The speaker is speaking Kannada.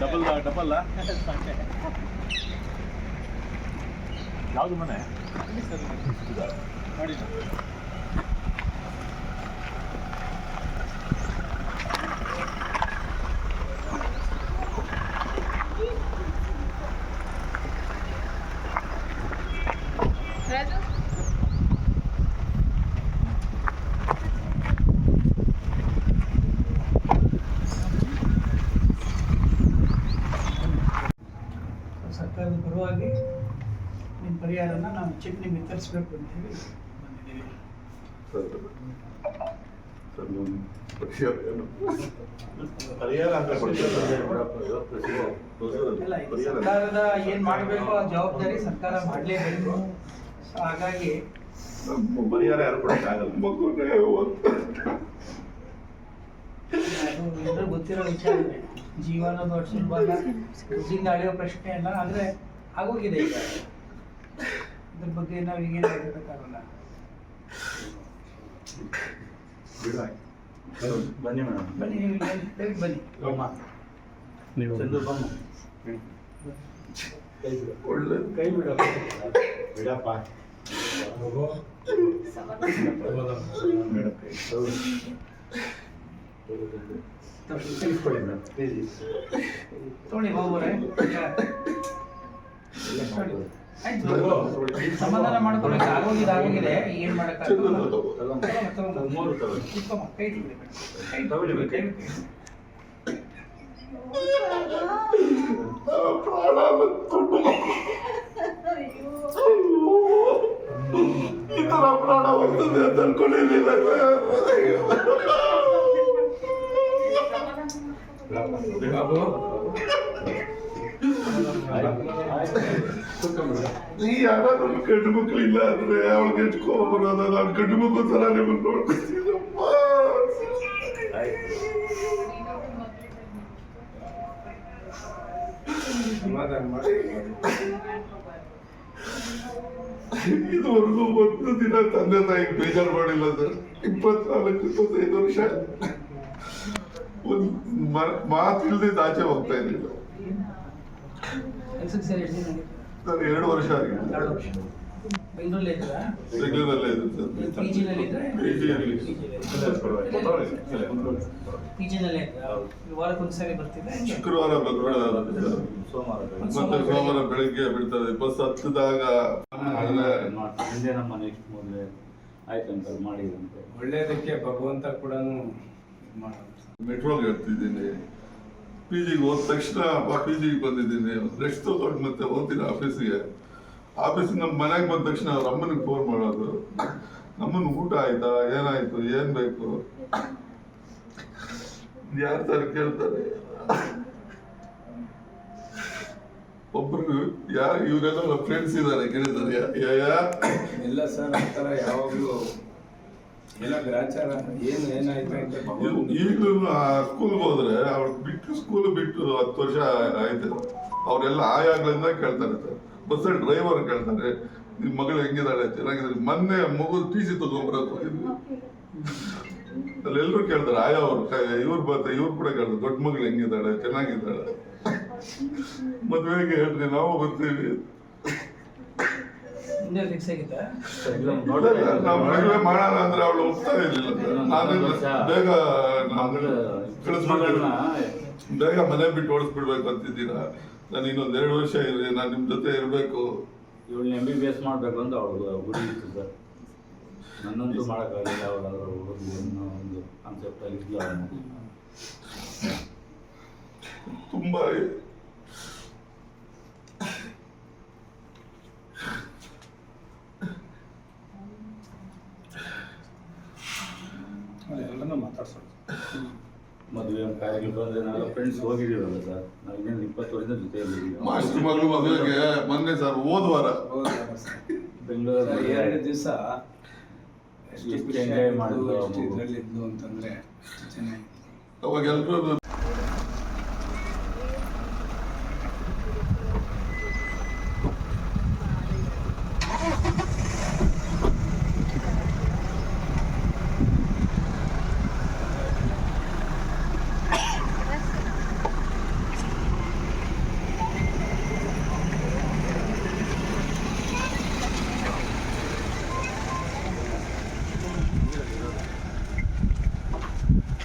ಡಬಲ್ ಡಬಲ್ ಯಾವುದು ಮನೆ? ಸರ್ಕಾರದ ಪರವಾಗಿ ನಿಮ್ಮ ಪರಿಹಾರನ ನಾವು ಚೆಕ್ ನಿಮಗೆ ತರಿಸ್ಬೇಕು ಅಂತ ಹೇಳಿ ಬಂದಿದ್ದೀವಿ ಪರಿಹಾರ ಅಂತ ಇಲ್ಲ ಇದು ಸರ್ಕಾರದ ಏನು ಮಾಡಬೇಕು ಆ ಜವಾಬ್ದಾರಿ ಸರ್ಕಾರ ಮಾಡಲೇಬೇಕು. ಹಾಗಾಗಿ ಪರಿಹಾರ ಯಾರು ಕೊಡಕ್ಕಾಗಲ್ಲ ಗೊತ್ತಿರೋ ವಿಚಾರ ಜೀವನ ದೊಡ್ಡ ಸುಲಭ ದುಡ್ಡಿಂದ ಅಳೆಯೋ ಪ್ರಶ್ನೆ ಅಲ್ಲ ಆದರೆ ಆಗೋಗಿದೆ ಈಗ. ಇದ್ರ ಬಗ್ಗೆ ನಾವು ಹೇಳಬೇಕಾಗಲ್ಲ ಬನ್ನಿ ಮೇಡಮ್ ಬನ್ನಿ ನೀವು ದಯವಿಟ್ಟು ಬನ್ನಿ ಚಂದು ಬಮ್ಮ ಒಳ್ಳೆ ಕೈ ಬಿಡ ಬಿಡಪ್ಪ ತೋಣಿ ಸಮಾಧಾನ ಮಾಡ್ಕೊಬೇಕು ಆಗೋಗಿದೆ ಆಗೋಗಿದೆ. ಏನು ಈ ತರ ಪ್ರಾಣ ಬರ್ತದೆ ಅಂತ ಅನ್ಕೊಂಡಿರ್ಲಿಲ್ಲ ನೀ ಯಾರಾದ್ರೂ ಗಂಡು ಮಕ್ಕಳಿಲ್ಲ ಅಂದ್ರೆ ಅವಳಿಗೆ ಹೆಚ್ಕೋ ಬರೋದ? ನಾನು ಗಂಡು ಮಕ್ಕಳು ತರ ನಿಮ್ಮನ್ನು ನೋಡ್ಕೊತೀನಪ್ಪ ಇದುವರೆಗೂ ಒಂದು ದಿನ ತಂದೆ ತಾಯಿಗೆ ಬೇಜಾರು ಮಾಡಿಲ್ಲ ಸರ್ ಇಪ್ಪತ್ನಾಲ್ಕು, ಇಪ್ಪತ್ತೈದು ವರ್ಷ. ಒಂದು ಮಾತಿಲ್ಲದೆ ಆಚೆ ಹೋಗ್ತಾ ಇರಲಿಲ್ಲ ಕೆಲ್ಸಕ್ಕೆ ಸರ್ ಎರಡು ವರ್ಷ ಆಗಿದೆ. ಎರಡು ವರ್ಷ. ಬೆಂಗಳೂರಲ್ಲಿ ಇದ್ದೀರಾ? ಬೆಂಗಳೂರಲ್ಲೇ ಪಿ ಜಿನಲ್ಲಿ. ಪಿ ಜಿನಲ್ಲೇ ಶುಕ್ರವಾರ ಸೋಮವಾರ ಮತ್ತೆ ಸೋಮವಾರ ಬೆಳಿಗ್ಗೆ. ಬಿಡ್ತಾರೆ. ಬಸ್ ಹತ್ತಿದಾಗ ಹಿಂದೆ ನಮ್ಮ ನೆಕ್ಸ್ಟ್ ಆಯ್ತು ಅಂಕಲ್ ಮಾಡಿದಂತೆ ಒಳ್ಳೇದಕ್ಕೆ ಭಗವಂತ ಕೂಡ ಮಾಡೋದು ಮೆಟ್ರೋಗೆ ಇರ್ತಿದ್ದೀನಿ ಪಿ ಜಿಗೆ ಹೋದ ತಕ್ಷಣ ಪಿ ಜಿಗೆ ಬಂದಿದ್ದೀನಿ. ನೆಕ್ಸ್ಟ್ ತಗೊಂಡು ಮತ್ತೆ ಹೋಗ್ತೀನಿ ಆಫೀಸಿಗೆ ಆಫೀಸಿಗೆ ನಮ್ಮ ಮನೆಗೆ ಬಂದ ತಕ್ಷಣ ಅವ್ರ ಅಮ್ಮನಿಗೆ ಫೋನ್ ಮಾಡೋದು. ನಮ್ಮನ್ನು ಊಟ ಆಯ್ತಾ? ಏನಾಯ್ತು? ಏನ್ ಬೇಕು? ಯಾರು ಸರ್ ಕೇಳ್ತಾರೆ? ಒಬ್ರು ಯಾರು ಇವರೆಲ್ಲ ಫ್ರೆಂಡ್ಸ್ ಇದ್ದಾರೆ ಕೇಳಿದ್ದಾರೆ ಥರ ಯಾವಾಗಲೂ ಈಗಲೂ ಸ್ಕೂಲ್ಗೆ ಹೋದ್ರೆ ಅವ್ರು ಬಿಟ್ಟು ಸ್ಕೂಲ್ ಬಿಟ್ಟು ಹತ್ತು ವರ್ಷ ಆಯ್ತು. ಅವರೆಲ್ಲ ಆಯಾಗ್ಲಿಂದ ಕೇಳ್ತಾರೆ ಸರ್ ಬಸ್ಸಲ್ಲಿ ಡ್ರೈವರ್ ಕೇಳ್ತಾರೆ, ನಿಮ್ ಮಗಳು ಹೆಂಗಿದ್ದಾಳೆ? ಚೆನ್ನಾಗಿದ್ದಾರೆ ಮೊನ್ನೆ ಮಗು ಟಿ ಸಿ ತಗೊಂಡ್ಬರಕ್ ಹೋಗಿದ್ವಿ ಅಲ್ಲೆಲ್ಲರೂ ಕೇಳ್ತಾರೆ, ಆಯಾ ಅವ್ರು ಇವ್ರು ಬರ್ತಾರೆ ಇವ್ರು ಕೂಡ ಕೇಳ್ತಾರೆ, ದೊಡ್ಡ ಮಗಳು ಹೆಂಗಿದ್ದಾಳೆ? ಚೆನ್ನಾಗಿದ್ದಾಳೆ. ಮದ್ವೆಗೆ ಹೇಳ್ರಿ, ನಾವು ಬರ್ತೀವಿ. ಮುಂದೆ ಫಿಕ್ಸ್ ಆಗಿತ್ತಾ ನಾವು ಮದುವೆ ಮಾಡೋಣ ಅಂದ್ರೆ ಅವಳು ಒಪ್ತಾ ಇರ್ಲಿಲ್ಲ. ನಾನು ಬೇಗ ಬೇಗ ಮನೆ ಬಿಟ್ಟು ಓಡಿಸ್ಬಿಡ್ಬೇಕು ಅಂತಿದ್ದೀರಾ? ನಾನು ಇನ್ನೊಂದು ಎರಡು ವರ್ಷ ಇರಲಿ ನಾನು ನಿಮ್ಮ ಜೊತೆ ಇರಬೇಕು. ಇವಳನ್ನ ಎಂ ಬಿ ಬಿ ಎಸ್ ಮಾಡಬೇಕು ಅಂತ ಅವಳು ಗುರಿ ಇತ್ತು ಸರ್. ನನ್ನಂತೂ ಮಾಡೋಕ್ಕಾಗಲಿಲ್ಲ ಅವಳು ಓದಲಿ ಅನ್ನೋ ಒಂದು ಕಾನ್ಸೆಪ್ಟಲ್ಲಿ ಇದ್ಲು ಅವನು ತುಂಬಾ ಮಾತಾಡ್ಸೋದು ಮದುವೆ ಕಾರ್ಯಗಳು ಬಂದ್ರೆ ನಾವೆಲ್ಲ ಫ್ರೆಂಡ್ಸ್ ಹೋಗಿದ್ದೀವಲ್ಲ ಸರ್. ನಾವು ಇನ್ನೇನು ಇಪ್ಪತ್ತು ವರ್ಷದ ಮಾಸ್ಟರ್ ಮಗಳು ಮದುವೆಗೆ ಮೊನ್ನೆ ಸರ್ ಹೋದ ವಾರ. ಸರ್? ಬೆಂಗಳೂರಲ್ಲಿ ಎರಡು ದಿವಸ ಎಷ್ಟು ಎಂಜಾಯ್ ಮಾಡಿದ್ರು ಅಂತಂದ್ರೆ ಚೆನ್ನಾಗಿ ಅವಾಗ ಎಲ್ರೂ